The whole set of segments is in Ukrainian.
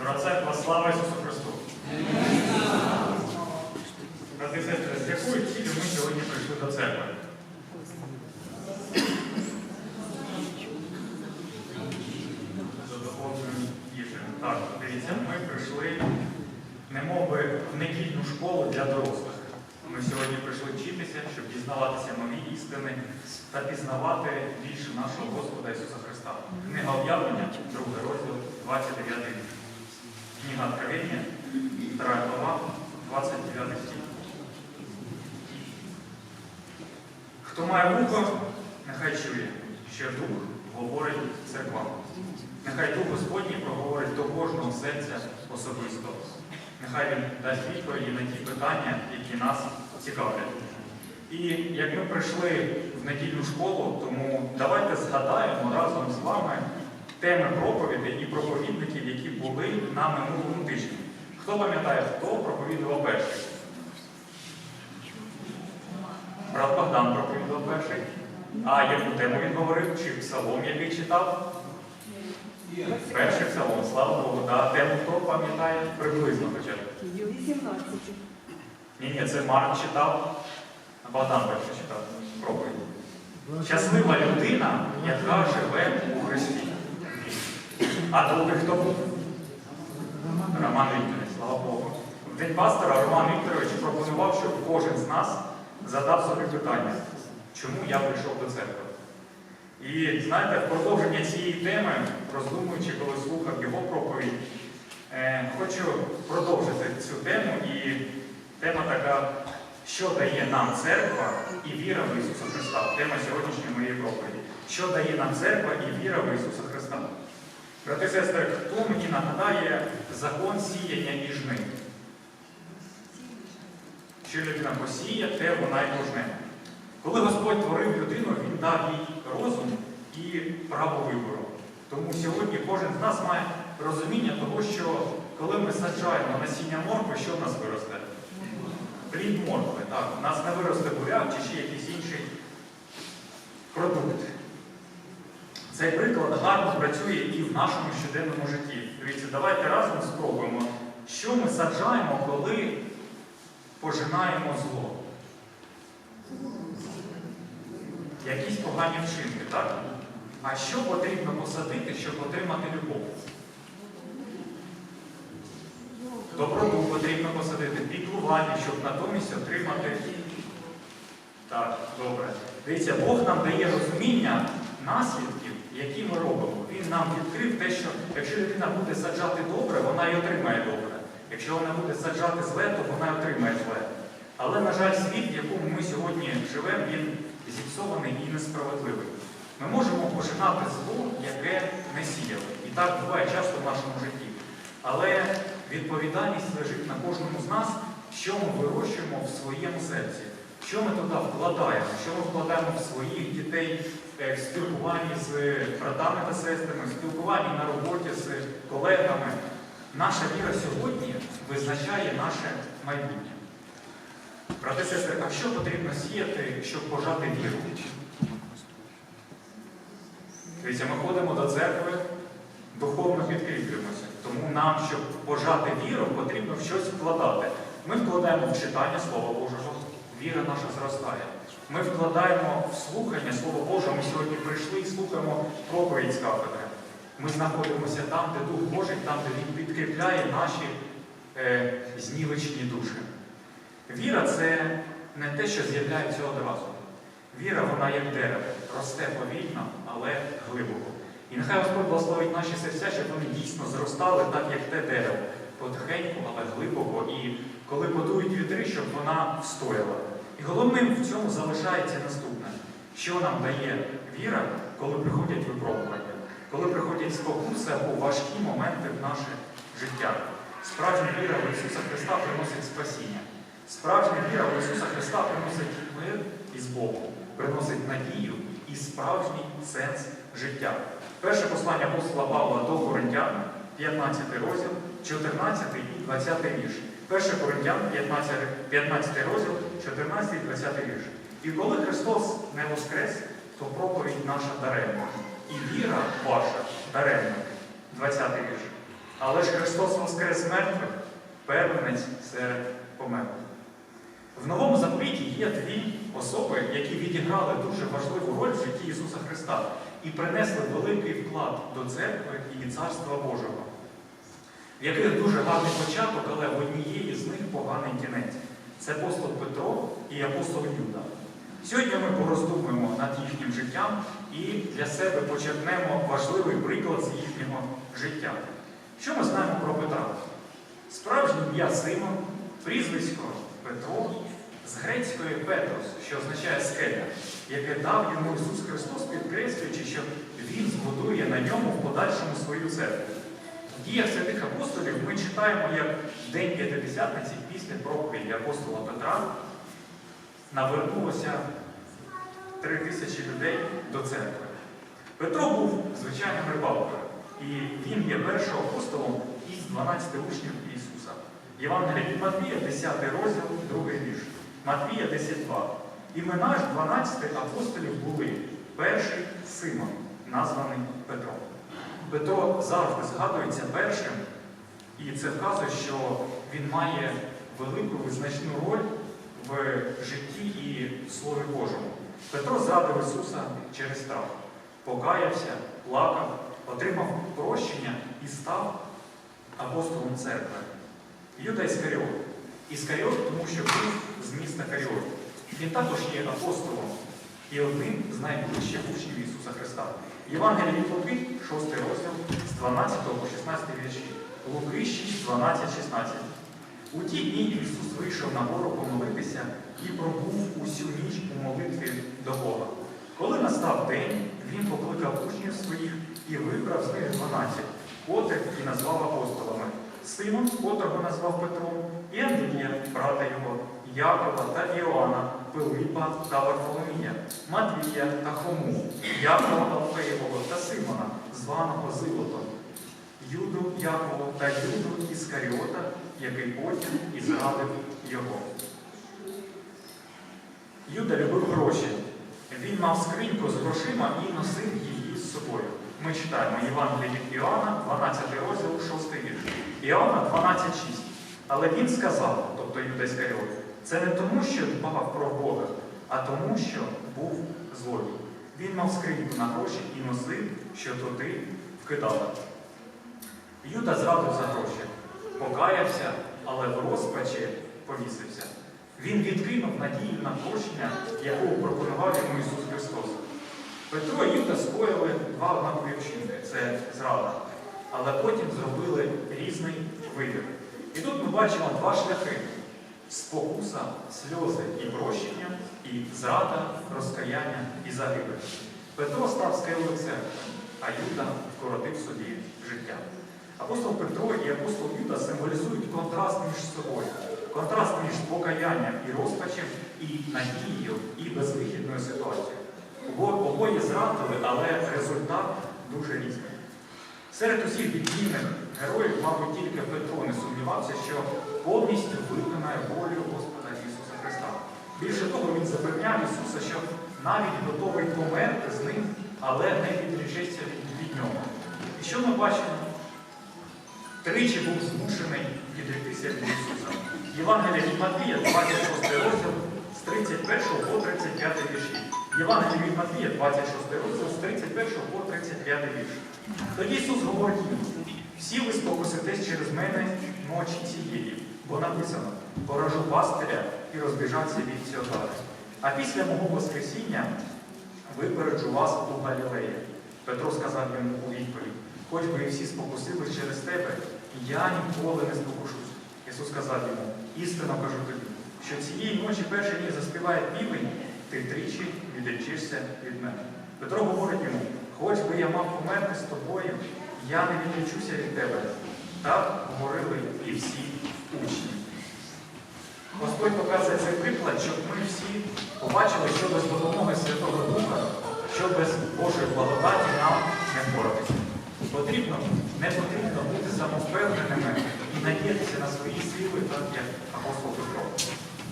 Дорога церква, слава Ісусу Христу! Брати і сестри, з якою цілею ми сьогодні прийшли до церкви? За духовною їжею. Так, дивіться, ми прийшли, немов би, в недільну школу для дорослих. Ми сьогодні прийшли вчитися, щоб дізнаватися нові істини та пізнавати більше нашого Господа Ісуса Христа. Книга об'явлення, другий розділ, 29 вірш. Книга Откровення, 2 глава, 29 стих. Хто має вухо, нехай чує, що Дух говорить церквам. Нехай Дух Господній проговорить до кожного серця особисто. Нехай Він дасть відповіді на ті питання, які нас цікавлять. І як ми прийшли в недільну школу, тому давайте згадаємо разом з вами теми проповідей і проповідників, які були на минулому тижні. Хто пам'ятає, хто проповідував перший? Брат Богдан проповідував перший. А яку тему він говорив? Чи псалом, який читав? Перший псалом, слава Богу. Да. Тему хто пам'ятає? Приблизно хоча б. 18. Ні, ні, це Марк читав, Богдан перший читав проповідь. Щаслива людина, яка живе у Христі. А другий хто був? Роман Вікторович, слава Богу. В день пастора Роман Вікторович пропонував, щоб кожен з нас задав собі питання, чому я прийшов до церкви. І знаєте, в продовження цієї теми, роздумуючи, коли слухав його проповідь, е, хочу продовжити цю тему. І тема така, що дає нам церква і віра в Ісуса Христа. Тема сьогоднішньої моєї проповіді. Що дає нам церква і віра в Ісуса Христа. Брати сестри, хто мені нагадає закон сіяння і жни? Що людина посіє, те вона й пожне. Коли Господь творив людину, Він дав їй розум і право вибору. Тому сьогодні кожен з нас має розуміння того, що коли ми саджаємо насіння моркви, що в нас виросте? Плід моркви. Так, у нас не виросте буряк чи ще якийсь інший продукт. Цей приклад гарно працює і в нашому щоденному житті. Дивіться, давайте разом спробуємо, що ми саджаємо, коли пожинаємо зло. Якісь погані вчинки, так? А що потрібно посадити, щоб отримати любов? Доброту потрібно посадити, піклування, щоб натомість отримати. Так, добре. Дивіться, Бог нам дає розуміння наслідків, які ми робимо. Він нам відкрив те, що якщо людина буде саджати добре, вона і отримає добре. Якщо вона буде саджати зле, то вона й отримає зле. Але, на жаль, світ, в якому ми сьогодні живемо, він зіпсований і несправедливий. Ми можемо пожинати зло, яке не сіяли. І так буває часто в нашому житті. Але відповідальність лежить на кожному з нас, що ми вирощуємо в своєму серці, що ми туди вкладаємо, що ми вкладаємо в своїх дітей в спілкуванні з братами та сестрами, в спілкуванні на роботі з колегами. Наша віра сьогодні визначає наше майбутнє. Брати сестри, а що потрібно сіяти, щоб пожати віру? Дивіться, ми ходимо до церкви, духовно підкріплюємося. Тому нам, щоб пожати віру, потрібно в щось вкладати. Ми вкладаємо в читання Слова Божого, віра наша зростає. Ми вкладаємо в слухання Слова Божого. Ми сьогодні прийшли і слухаємо проповідь з кафедри. Ми знаходимося там, де Дух Божий, там, де Він підкріпляє наші е, знівечні душі. Віра це не те, що з'являється одразу. Віра, вона як дерево, росте повільно, але глибоко. І нехай Господь благословить наші серця, щоб вони дійсно зростали так, як те дерево, потихеньку, але глибоко. І коли подують вітри, щоб вона встояла. І головним в цьому залишається наступне, що нам дає віра, коли приходять випробування, коли приходять спокуси або важкі моменти в наше життя. Справжня віра в Ісуса Христа приносить спасіння. Справжня віра в Ісуса Христа приносить мир із Богом, приносить надію і справжній сенс життя. Перше послання апостола Павла до Коринтян, 15 розділ, 14 і 20 вірш. Перше Коринтян, 15, 15 розділ, 14 і 20 вірш. І коли Христос не воскрес, то проповідь наша даремна. І віра ваша даремна. 20 вірш. Але ж Христос воскрес мертвих, первенець серед померлих. В новому заповіті є дві особи, які відіграли дуже важливу роль в житті Ісуса Христа і принесли великий вклад до церкви і Царства Божого, в яких дуже гарний початок, але в однієї з них поганий кінець. Це апостол Петро і апостол Юда. Сьогодні ми пороздумуємо над їхнім життям і для себе почерпнемо важливий приклад з їхнього життя. Що ми знаємо про Петра? Справжнє ім'я Симон, прізвисько Петро з грецької Петрос, що означає скеля, яке дав йому Ісус Христос, підкреслюючи, що Він збудує на ньому в подальшому свою церкву. Діях святих апостолів ми читаємо, як в День П'ятидесятниці після проповіді апостола Петра навернулося три тисячі людей до церкви. Петро був звичайним рибалкою, і він є першим апостолом із 12 учнів Ісуса. Євангелія від Матвія, 10 розділ, 2 вірш. Матвія 10.2. Імена ж 12 апостолів були. Перший Симон, названий Петро. Петро завжди згадується першим, і це вказує, що він має велику визначну роль в житті і Слові Божому. Петро зрадив Ісуса через страх, покаявся, плакав, отримав прощення і став апостолом церкви. Юда Іскаріот. Іскаріот, тому що був з міста Каріот. Він також є апостолом і одним з найближчих учнів Ісуса Христа. Євангелія від Луки, 6 розділ, з 12 по 16 вірші. Луки 6, 12, 16. У ті дні Ісус вийшов на гору помолитися і пробув усю ніч у молитві до Бога. Коли настав день, він покликав учнів своїх і вибрав з них 12, котрих і назвав апостолами. Симон, котрого назвав Петром, і Андрія, брата його, Якова та Іоанна, Пилипа та Варфоломія, Матвія та Хому, Якова Алфеєвого та Симона, званого Зилотом, Юду Якова та Юду Іскаріота, який потім і зрадив його. Юда любив гроші. Він мав скриньку з грошима і носив її з собою. Ми читаємо Євангеліє від Іоанна, 12 розділ, 6 вірш. Іоанна 12,6. Але він сказав, тобто Юда Іскаріот, це не тому, що дбав про Бога, а тому, що був злодій. Він мав скриньку на гроші і носив, що туди вкидали. Юда зрадив за гроші, покаявся, але в розпачі повісився. Він відкинув надію на прощення, яку пропонував йому Ісус Христос. Петро і Юда скоїли два однакові вчинки це зрада, але потім зробили різний вибір. І тут ми бачимо два шляхи: спокуса, сльози і прощення, і зрада, розкаяння і загибель. Петро став скелою а Юда вкоротив собі життя. Апостол Петро і апостол Юда символізують контраст між собою, контраст між покаянням і розпачем, і надією, і безвихідною ситуацією. Обоє зрадили, але результат дуже різний. Серед усіх біблійних героїв, мабуть, тільки Петро не сумнівався, що повністю виконає волю Господа Ісуса Христа. Більше того, він запевняв Ісуса, що навіть готовий померти з ним, але не відріжеться від, нього. І що ми бачимо? Тричі був змушений відректися від Ісуса. Євангелія від Матвія, 26 розділ з 31 по 35 вірші. Євангелія від Матвія, 26 розділ з 31 по 35 вірш. Тоді Ісус говорить їм, всі ви спокуситесь через мене ночі цієї, бо написано, поражу пастиря і розбіжаться від цього. А після мого Воскресіння випереджу вас у Галілеї. Петро сказав йому у відповідь, хоч би і всі спокусились через тебе, я ніколи не спокушусь. Ісус сказав йому, істинно кажу тобі, що цієї ночі перший ніж заспіває півень, ти тричі відречишся від мене. Петро говорить йому, хоч би я мав померти з тобою, я не відречуся від тебе. Так говорили і всі учні. Господь показує цей приклад, щоб ми всі побачили, що без допомоги Святого Духа, що без Божої благодаті нам не впоратися. Потрібно, не потрібно бути самовпевненими і надіятися на свої сили, так як апостол Петро.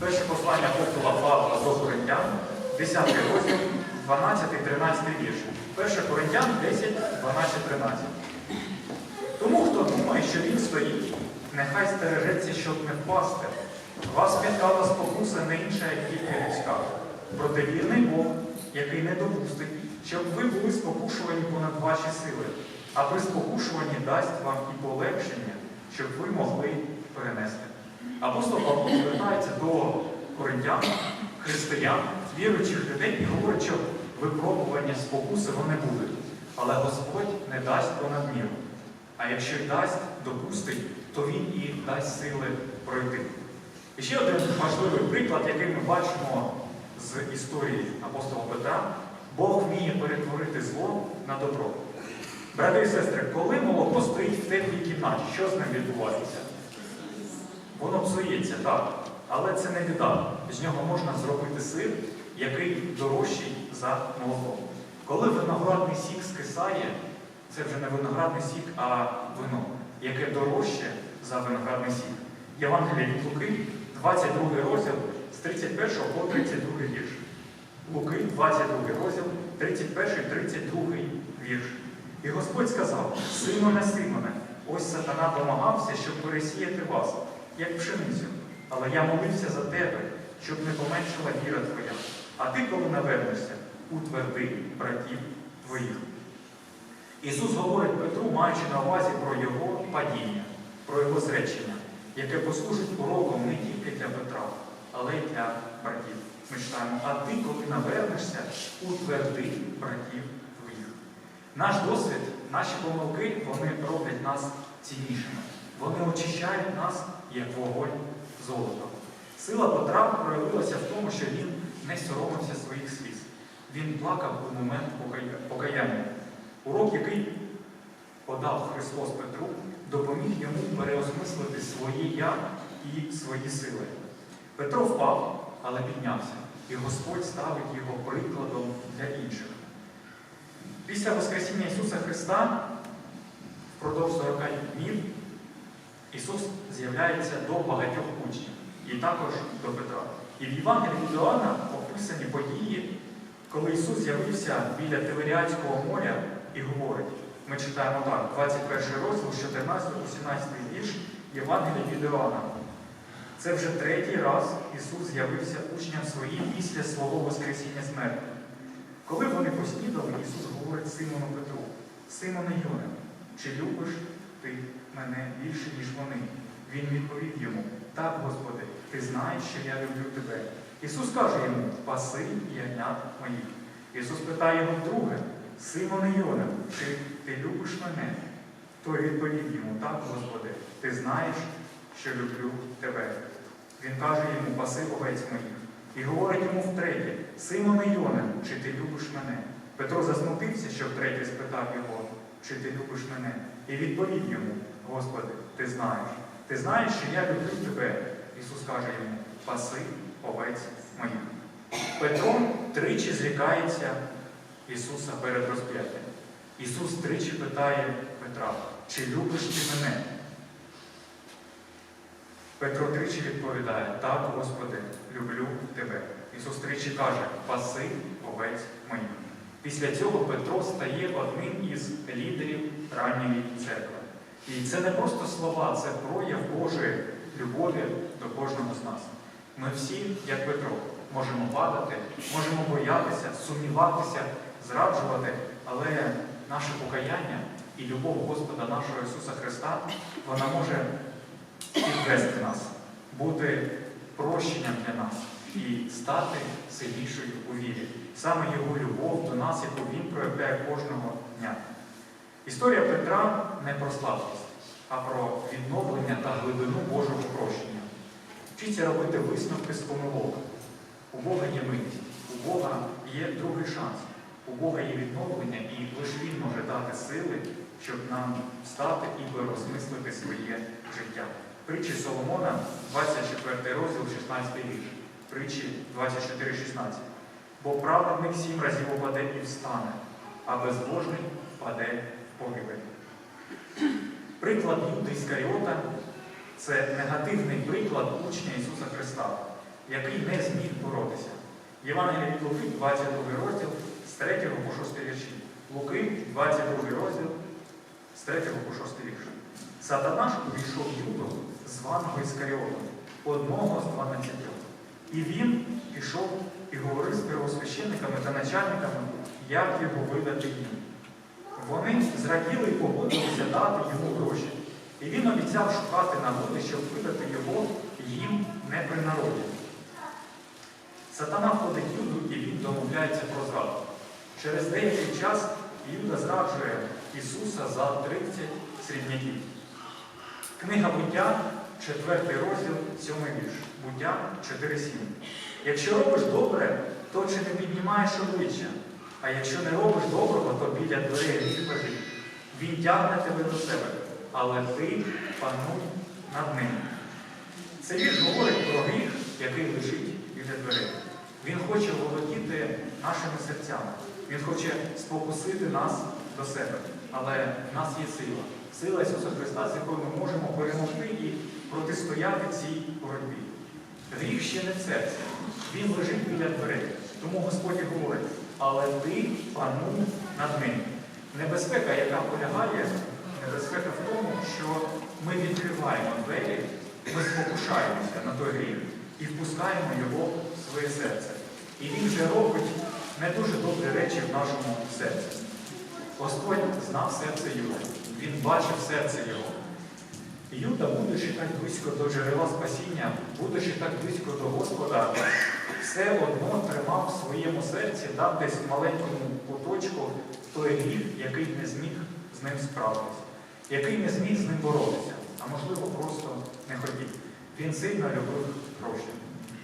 Перше послання апостола Павла до Коринтян, 10 розділ, 12-13 вірш. 1 Коринтян 10, 12, 13. Тому хто думає, що він стоїть, нехай стережеться, щоб не впасти. Вас спіткала спокуса не інша, як тільки людська. Проте вірний Бог, який не допустить, щоб ви були спокушувані понад ваші сили, а при спокушуванні дасть вам і полегшення, щоб ви могли перенести. Апостол Павло звертається до коринтян, християн, віруючих людей і говорить, що випробування спокуси вони будуть. Але Господь не дасть понад міру. А якщо дасть, допустить, то Він і дасть сили пройти. І ще один важливий приклад, який ми бачимо з історії апостола Петра, Бог вміє перетворити зло на добро. Брати і сестри, коли молоко стоїть в теплій кімнаті, що з ним відбувається? Воно псується, так. Але це не біда. З нього можна зробити сир, який дорожчий за молоко. Коли виноградний сік скисає, це вже не виноградний сік, а вино, яке дорожче за виноградний сік. Євангелія від Луки, 22 розділ з 31 по 32 вірш. Луки, 22 розділ, 31-32 вірш. І Господь сказав, Симоне, Симоне, ось сатана домагався, щоб пересіяти вас, як пшеницю. Але я молився за тебе, щоб не поменшила віра твоя. А ти, коли навернешся, утверди братів твоїх. Ісус говорить Петру, маючи на увазі про його падіння, про його зречення, яке послужить уроком не тільки для Петра, але й для братів. Ми читаємо, а ти, коли навернешся, утверди братів твоїх. Наш досвід, наші помилки, вони роблять нас ціннішими. Вони очищають нас, як вогонь золота. Сила Петра проявилася в тому, що він не соромився своїх сліз. Він плакав у момент покаяння. Урок, який подав Христос Петру, допоміг йому переосмислити своє я і свої сили. Петро впав, але піднявся, і Господь ставить його прикладом для інших. Після Воскресіння Ісуса Христа впродовж 40 днів Ісус з'являється до багатьох учнів, і також до Петра. І в Євангелії Іоанна описані події, коли Ісус з'явився біля Тиверіадського моря і говорить, ми читаємо так, 21 розділ, 14-18 вірш Євангелія від Іоанна. Це вже третій раз Ісус з'явився учням своїм після свого Воскресіння смерти. Коли вони поснідали, Ісус говорить Симону Петру, Симоне Йоне, чи любиш ти мене більше, ніж вони? Він відповів йому, так, Господи, ти знаєш, що я люблю тебе. Ісус каже йому, паси ягнят моїх. Ісус питає його вдруге, Симоне Йоне, чи ти любиш мене? Той відповів йому, так, Господи, ти знаєш, що люблю тебе. Він каже йому, паси овець моїх. І говорить йому втретє, Симоне Йоне, чи ти любиш мене? Петро засмутився, що втретє спитав його, чи ти любиш мене? І відповів йому, Господи, ти знаєш. Ти знаєш, що я люблю тебе. Ісус каже йому, паси овець моїх. Петро тричі зрікається Ісуса перед розп'яттям. Ісус тричі питає Петра, чи любиш ти мене? Петро тричі відповідає, так, Господи, люблю тебе. Ісус тричі каже, паси овець моїх. Після цього Петро стає одним із лідерів ранньої церкви. І це не просто слова, це прояв Божої любові до кожного з нас. Ми всі, як Петро, можемо падати, можемо боятися, сумніватися, зраджувати, але наше покаяння і любов Господа нашого Ісуса Христа, вона може підвести нас, бути прощенням для нас і стати сильнішою у вірі. Саме Його любов до нас, яку Він проявляє кожного дня. Історія Петра не про слабкість, а про відновлення та глибину Божого прощення. Вчіться робити висновки з помилок. У Бога є милість, у Бога є другий шанс, у Бога є відновлення, і лише Він може дати сили, щоб нам встати і переосмислити своє життя. Притчі Соломона, 24 розділ, 16 вірш. Притчі 24-16. Бо праведник сім разів упаде і встане, а безбожний впаде в погибель. Приклад Юди Іскаріота – це негативний приклад учня Ісуса Христа, який не зміг боротися. Євангелія від Луки, 22 розділ з 3 по 6 вірші. Луки, 22 розділ з 3 по 6 вірші. Сатана ж увійшов Юду, званого Іскаріота, одного з дванадцятьох. І він пішов і говорив з первосвященниками та начальниками, як його видати їм. Вони зраділи і погодилися дати йому він обіцяв шукати нагоди, щоб видати його їм не при народі. Сатана входить Юду і він домовляється про зраду. Через деякий час Юда зраджує Ісуса за 30 срібняків. Книга буття, 4 розділ, 7 вірш. Буття 4.7. Якщо робиш добре, то чи не піднімаєш обличчя? А якщо не робиш доброго, то біля дверей відповідь. Він тягне тебе до себе, але ти пануй над ним. Це вірш говорить про гріх, який лежить біля дверей. Він хоче володіти нашими серцями. Він хоче спокусити нас до себе. Але в нас є сила. Сила Ісуса Христа, з якою ми можемо перемогти і протистояти цій боротьбі. Гріх ще не в серці. Він лежить біля дверей. Тому Господь говорить, але ти пануй над ним. Небезпека, яка полягає, небезпека в тому, що ми відкриваємо двері, ми спокушаємося на той гріх і впускаємо його в своє серце. І він вже робить не дуже добрі речі в нашому серці. Господь знав серце Юди. Він бачив серце його. Юда, будучи так близько до джерела спасіння, будучи так близько до Господа, все одно тримав в своєму серці, дав десь маленькому куточку той гріх, який не зміг з ним справитися, який не зміг з ним боротися, а можливо просто не хотів. Він сильно любив гроші.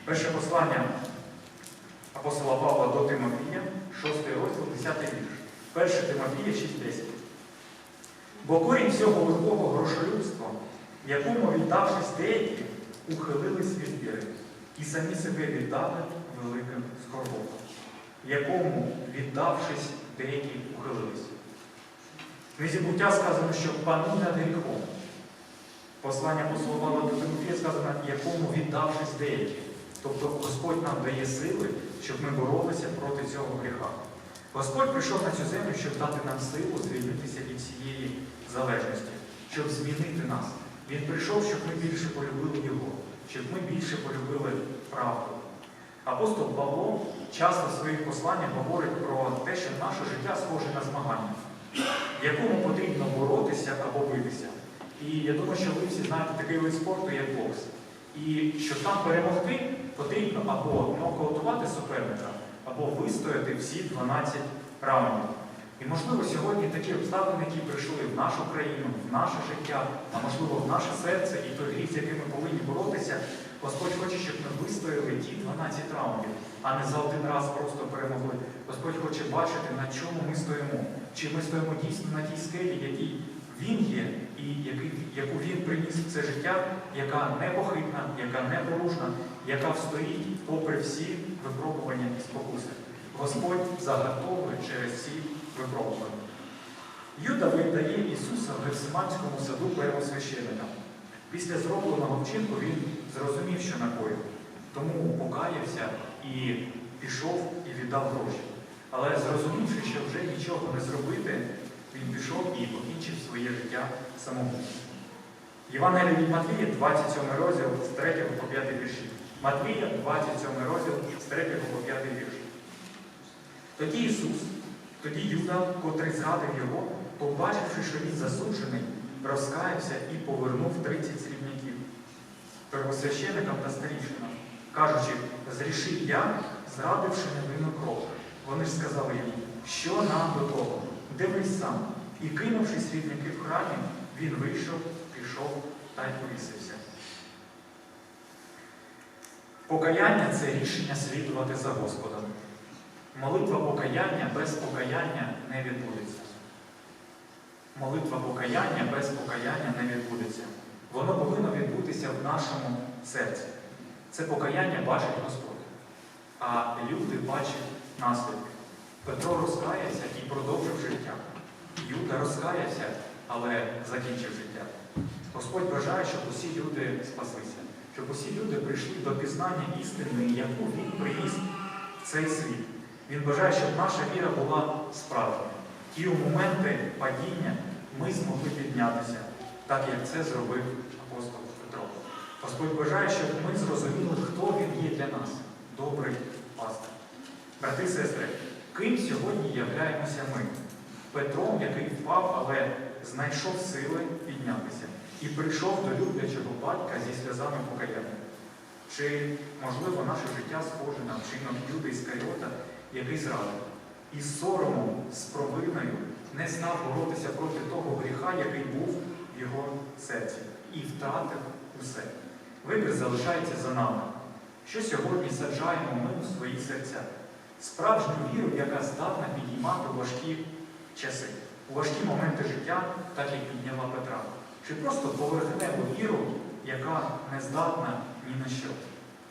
Перше послання апостола Павла до Тимофія, 6 розділ, 10 вірш. 1 Тимофія 6.10. Бо корінь всього лихого грошолюбства, якому, віддавшись деякі, ухилились від віри, і самі себе віддали великим скорботам, якому, віддавшись, деякі ухилились. Книзі буття сказано, що пануй над гріхом. Послання послувало до Тимофія сказано, якому віддавшись деякі. Тобто Господь нам дає сили, щоб ми боролися проти цього гріха. Господь прийшов на цю землю, щоб дати нам силу звільнитися від цієї залежності, щоб змінити нас. Він прийшов, щоб ми більше полюбили Його, щоб ми більше полюбили правду. Апостол Павло часто в своїх посланнях говорить про те, що наше життя схоже на змагання, якому потрібно боротися або битися. І я думаю, що ви всі знаєте такий вид спорту, як бокс. І щоб там перемогти, потрібно або нокаутувати суперника, або вистояти всі 12 раундів. І, можливо, сьогодні такі обставини, які прийшли в нашу країну, в наше життя, а можливо, в наше серце і той гріх, з яким ми повинні боротися, Господь хоче, щоб ми вистояли ті 12 раундів, а не за один раз просто перемогли. Господь хоче бачити, на чому ми стоїмо. Чи ми стоїмо дійсно на тій скелі, якій Він є, і яку Він приніс в це життя, яка непохитна, яка непорушна, яка встоїть попри всі випробування і спокуси. Господь заготовує через ці випробування. Юда видає Ісуса в Гефсиманському саду первосвященникам. Після зробленого вчинку він зрозумів, що накоїв, тому покаявся і пішов і віддав гроші. Але зрозумівши, що вже нічого не зробити, він пішов і покінчив своє життя самогубством. Євангелія від Матвія, 27 розділ з 3 по 5 вірші. Матвія, 27 розділ з 3 по 5 вірш. Тоді Ісус, тоді Юда, котрий зрадив його, побачивши, що він засуджений, розкаявся і повернув 30 срібняків первосвященикам та старішинам, кажучи, зрішив я, зрадивши невинну кров. Вони ж сказали йому, що нам до того? Дивись сам. І кинувши срібняки в храмі, він вийшов, пішов та й повісився. Покаяння це рішення слідувати за Господом. Молитва покаяння без покаяння не відбудеться. Молитва покаяння без покаяння не відбудеться. Воно повинно відбутися в нашому серці. Це покаяння бачить Господь. А люди бачать наслідки. Петро розкаявся і продовжив життя. Юда розкаявся, але закінчив життя. Господь бажає, щоб усі люди спаслися, щоб усі люди прийшли до пізнання істини, яку Він приніс в цей світ. Він бажає, щоб наша віра була справжня. І у моменти падіння ми змогли піднятися. так як це зробив апостол Петро. Господь бажає, щоб ми зрозуміли, хто він є для нас, добрий пастир. Брати і сестри, ким сьогодні являємося ми? Петром, який впав, але знайшов сили піднятися і прийшов до люблячого батька зі сльозами покаяння. Чи, можливо, наше життя схоже на вчинок Юди Іскаріота, який зрадив, і з соромом, з провиною не знав боротися проти того гріха, який був в його серці, і втратив усе. Вибір залишається за нами. Що сьогодні саджаємо ми у свої серця? Справжню віру, яка здатна підіймати важкі часи, у важкі моменти життя, так як підняла Петра. Чи просто поверхневу віру, яка не здатна ні на що.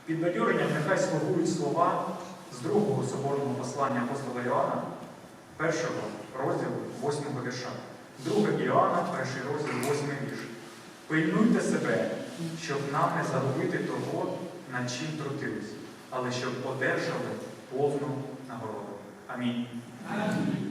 Під бадьоренням нехай слугують слова з другого соборного послання апостола Іоанна, першого розділу, восьмого вірша. Друге Іоанна, перший розділ, восьмий вірш. Пильнуйте себе, щоб нам не загубити того, над чим трудились, але щоб одержали povo na Amém. Amém.